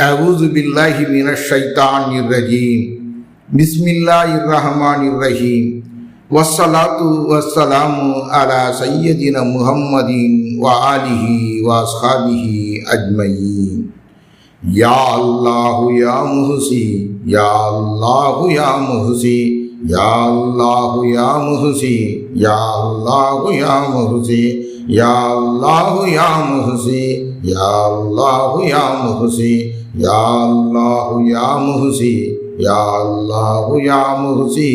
أعوذ بالله من الشيطان الرجيم بسم الله الرحمن الرحيم والصلاة والسلام على سيدنا محمد وآله وأصحابه أجمعين يا الله يا محسي يا الله يا محسي يا الله يا محسي يا الله يا محسي يا الله يا محسي يا الله يا ইয়া আল্লাহ ইয়া মুহসি, ইয়া আল্লাহ ইয়া মুহসি,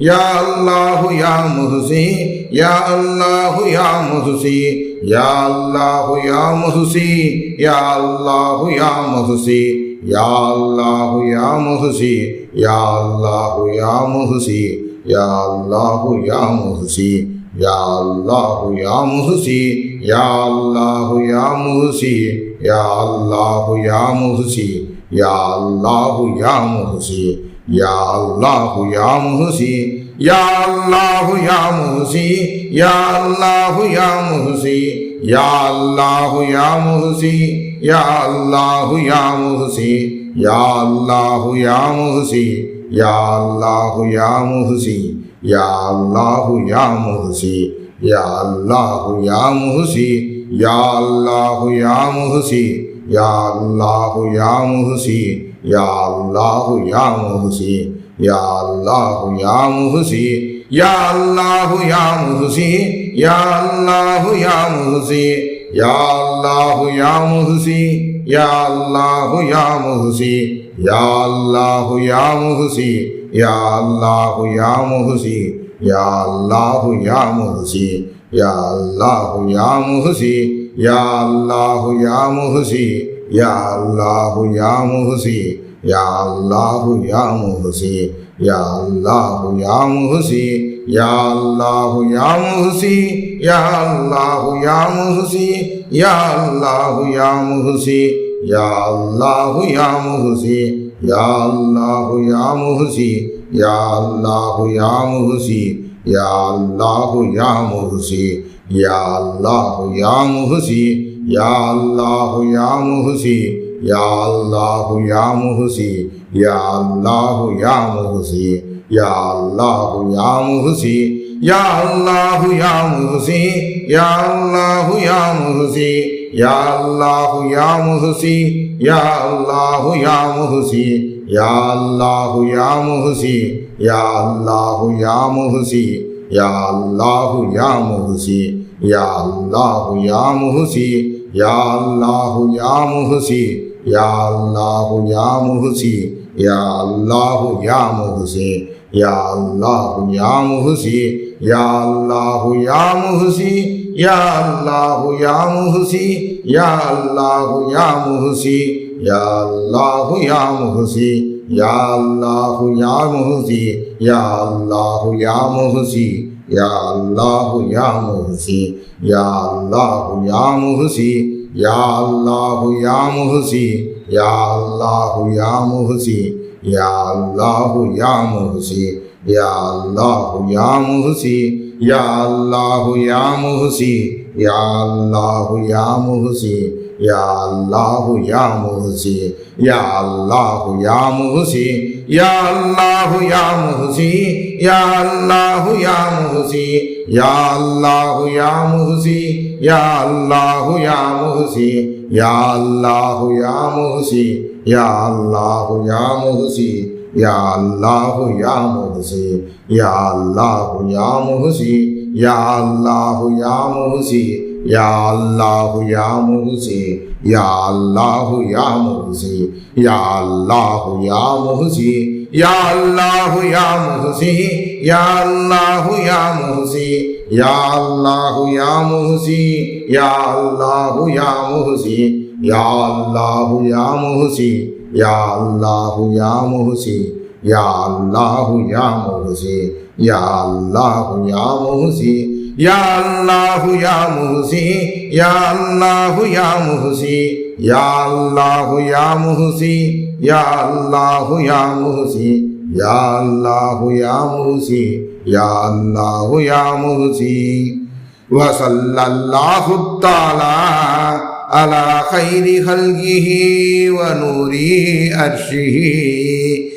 ইয়া আল্লাহ ইয়া মুহসি, ইয়া আল্লাহ ইয়া মুহসি, ইয়া আল্লাহ ইয়া মুহসি, ইয়া আল্লাহ ইয়া মুহসি, ইয়া আল্লাহ ইয়া মুহসি, ইয়া আল্লাহ ইয়া মুহসি, ইয়া আল্লাহ ইয়া মুহসি। ইয়া আল্লাহ ইয়া মুহসি ইয়া আল্লাহ ইয়া মুহসি ইয়া আল্লাহ ইয়া মুহসি ইয়া আল্লাহ ইয়া মুহসি ইয়া আল্লাহ ইয়া মুহসি ইয়া আল্লাহ ইয়া মুহসি ইয়া আল্লাহ ইয়া মুহসি ইয়া আল্লাহ ইয়া মুহসি ইয়া আল্লাহ ইয়া মুহসি ইয়া আল্লাহ ইয়া মুহসি ইয়া আল্লাহ ইয়া মুহসি ইয়া আল্লাহ ইয়া মুহসি ইয়া আল্লাহ ইয়া মুহসি ইয়া আল্লাহ ইয়া মুহসি ইয়া আল্লাহ ইয়া মুহসি ইয়া আল্লাহ ইয়া মুহসি ইয়া আল্লাহ ইয়া মুহসি ইয়া আল্লাহ ইয়া মুহসি ইয়া আল্লাহ ইয়া মুহসি ইয়া আল্লাহ ইয়া মুহসি, ইয়া আল্লাহ ইয়া মুহসি, ইয়া আল্লাহ ইয়া মুহসি, ইয়া আল্লাহ ইয়া মুহসি, ইয়া আল্লাহ ইয়া মুহসি, ইয়া আল্লাহ ইয়া মুহসি, ইয়া আল্লাহ ইয়া মুহসি আল্লাহ মুহসি আল্লাহ মুহসি ইয়া আল্লাহ ইয়া মুহসি ইয়া আল্লাহ ইয়া মুহসি ইয়া আল্লাহ ইয়া মুহসি ইয়া আল্লাহ ইয়া মুহসি ইয়া আল্লাহ ইয়া মুহসি ইয়া আল্লাহ ইয়া মুহসি ইয়া আল্লাহ ইয়া মুহসি ইয়া আল্লাহ ইয়া মুহসি ইয়া আল্লাহ ইয়া মুহসি ইয়া আল্লাহ ইয়া মুহসি ইয়া আল্লাহ ইয়া মুহসি ইয়া আল্লাহ ইয়া মুহসি ইয়া আল্লাহ ইয়া মুহসি ইয়া আল্লাহ ইয়া মুহসি ইয়া আল্লাহ ইয়া মুহসি ইয়া আল্লাহ ইয়া মুহসি ইয়া আল্লাহ ইয়া মুহসি ইয়া আল্লাহ ইয়া মুহসি ইয়া আল্লাহ ইয়া মুহসি ইয়া আল্লাহ ইয়া মুহসি ইয়া আল্লাহ ইয়া মুহসি ইয়া আল্লাহ ইয়া মুহসি ইয়া আল্লাহ ইয়া মুহসি ইয়া আল্লাহ ইয়া মুহসি ইয়া আল্লাহ ইয়া মুহসি ইয়া আল্লাহ ইয়া মুহসি ইয়া আল্লাহ ইয়া মুহসি ইয়া আল্লাহ ইয়া মুহসি ইয়া আল্লাহ ইয়া মুহসি ইয়া আল্লাহ ইয়া মুহসি ইয়া আল্লাহ ইয়া মুহসি ইয়া আল্লাহ ইয়া মুহসি ইয়া আল্লাহ ইয়া মুহসি ইয়া আল্লাহ ইয়া মুহসি ইয়া আল্লাহ ইয়া মুহসি, ইয়া আল্লাহ ইয়া মুহসি, ইয়া আল্লাহ ইয়া মুহসি, ইয়া আল্লাহ ইয়া মুহসি, ইয়া আল্লাহ ইয়া মুহসি, ইয়া আল্লাহ ইয়া মুহসি, ইয়া আল্লাহ ইয়া মুহসি আল্লাহ মুহসি আল্লাহ মুহসি ইয়া আল্লাহ ইয়া মুহসি ইয়া আল্লাহ ইয়া মুহসি ইয়া আল্লাহ ইয়া মুহসি ইয়া আল্লাহ ইয়া মুহসি ইয়া আল্লাহ ইয়া মুহসি ইয়া আল্লাহ ইয়া মুহসি ইয়া আল্লাহ ইয়া মুহসি ইয়া আল্লাহ ইয়া মুহসি ইয়া আল্লাহ ইয়া মুহসি ইয়া আল্লাহ ইয়া মুহসি ইয়া আল্লাহ ইয়া মুহসি, ইয়া আল্লাহ ইয়া মুহসি, ইয়া আল্লাহ ইয়া মুহসি, ইয়া আল্লাহ ইয়া মুহসি, ইয়া আল্লাহ ইয়া মুহসি, ইয়া আল্লাহ ইয়া মুহসি, ইয়া আল্লাহ ইয়া মুহসি, ইয়া আল্লাহ ইয়া মুহসি ইয়া আল্লাহ ইয়া মুহসি, ইয়া আল্লাহ ইয়া মুহসি, ইয়া আল্লাহ ইয়া মুহসি, ইয়া আল্লাহ ইয়া মুহসি, ইয়া আল্লাহ ইয়া মুহসি, ইয়া নূরি আরশিহি।